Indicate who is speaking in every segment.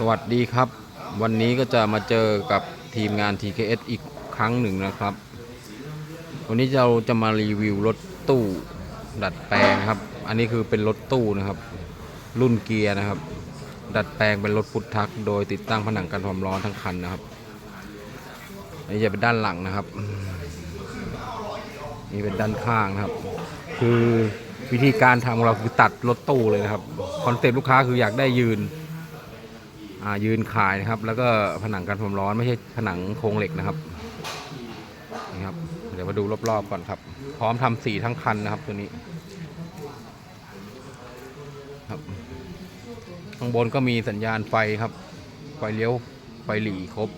Speaker 1: สวัสดีครับ วันนี้ก็จะมาเจอกับทีมงาน TKS อีกครั้งหนึ่งนะครับ วันนี้เราจะมารีวิวรถตู้ดัดแปลงครับ อันนี้คือเป็นรถตู้นะครับ รุ่นเกียร์นะครับ ดัดแปลงเป็นรถพุทธัก โดยติดตั้งผนังกันความร้อนทั้งคันนะครับอันนี้จะเป็นด้านหลังนะครับ นี่เป็นด้านข้างนะครับ คือวิธีการทำของเราคือตัดรถตู้เลยนะครับคอนเซ็ปต์ลูกค้าคืออยากได้ยืน ยืนขายนะครับ แล้วก็ผนังกันความร้อนไม่ใช่ผนังโครงเหล็กนะครับนี่ครับเดี๋ยวมาดูรอบๆก่อนครับ พร้อมทำสีทั้งคันนะครับตัวนี้ครับข้างบนก็มีสัญญาณไฟครับ ไฟเลี้ยวไฟหลีครบ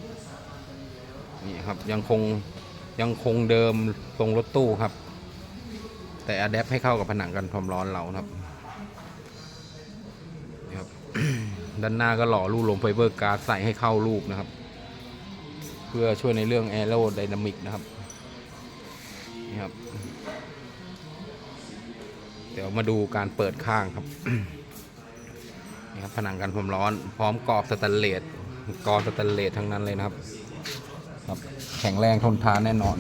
Speaker 1: นี่ครับยังคงยังคงเดิมตรงรถตู้ครับ แต่อัดแอปให้เข้ากับผนังกันความร้อนเราครับ ด้านหน้าก็หล่อรูปลมไฟเบอร์การ์ดใส่ให้เข้ารูปนะครับ เพื่อช่วยในเรื่องแอโรไดนามิกนะครับนี่ครับ เดี๋ยวมาดูการเปิดข้างครับนี่ครับผนังกันความร้อน พร้อมกรอบสแตนเลสกรอบสแตนเลสทั้งนั้นเลยนะครับครับ แข็งแรงทนทานแน่นอน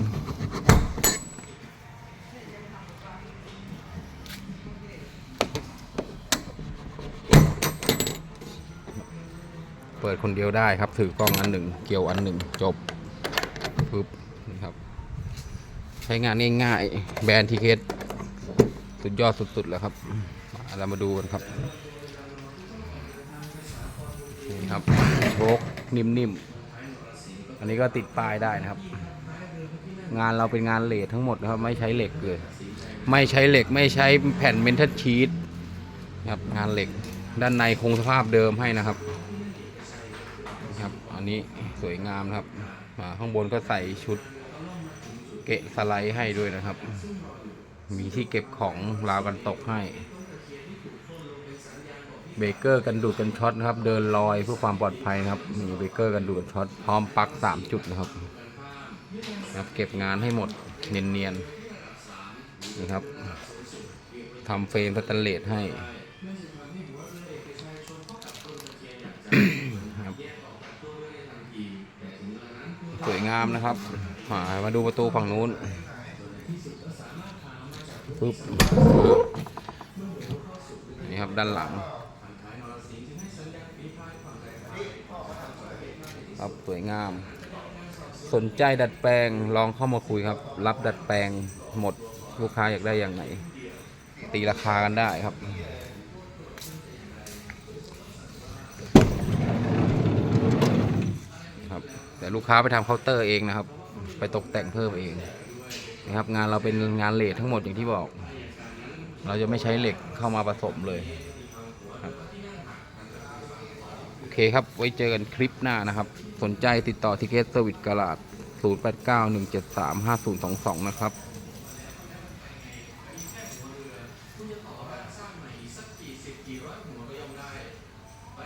Speaker 1: เปิดคนเดียวได้ครับ ถือกล้องอันหนึ่งเกี่ยวอันหนึ่งจบปึ๊บนี่ครับ ใช้งานง่ายๆแบรนด์ทีเคสสุดยอดสุดๆแล้วครับมาเรามาดูกันครับนี่ครับโชคนิ่มๆอันนี้ก็ติดป้ายได้นะครับ งานเราเป็นงานเลททั้งหมดนะครับ ไม่ใช้เหล็กเลย ไม่ใช้เหล็กไม่ใช้แผ่นเมนทัลชีตครับงานเหล็กด้านในคงสภาพเดิมให้นะครับ ครับ อันนี้สวยงามนะครับอ่าข้างบนก็ใส่ชุดเกะสไลด์ให้ด้วยนะครับ มีที่เก็บของราวกันตกให้เบเกอร์กันดูดกันช็อตนะครับ เดินลอยเพื่อความปลอดภัยนะครับ มีเบเกอร์กันดูดกันช็อตพร้อมปักสามจุดนะครับนะครับ เก็บงานให้หมดเนียนๆนี่ครับทำเฟรมสแตนเลสให้ครับ วยงามนะครับมามาดูประตูฝั่งนู้นปึ๊บนี่ครับด้านหลัง ครับสวยงาม สนใจดัดแปลงลองเข้ามาคุยครับ รับดัดแปลงหมดลูกค้าอยากได้อย่างไหน ตีราคากันได้ครับ ลูกค้าไปทำเคาน์เตอร์เองนะครับ ไปตกแต่งเพิ่มเองนะครับ งานเราเป็นงานเหล็กทั้งหมดอย่างที่บอก เราจะไม่ใช้เหล็กเข้ามาผสมเลยโอเคครับ ไว้เจอกันคลิปหน้านะครับ สนใจติดต่อทิเกตเซอร์วิสกลาด0891735022 นะครับ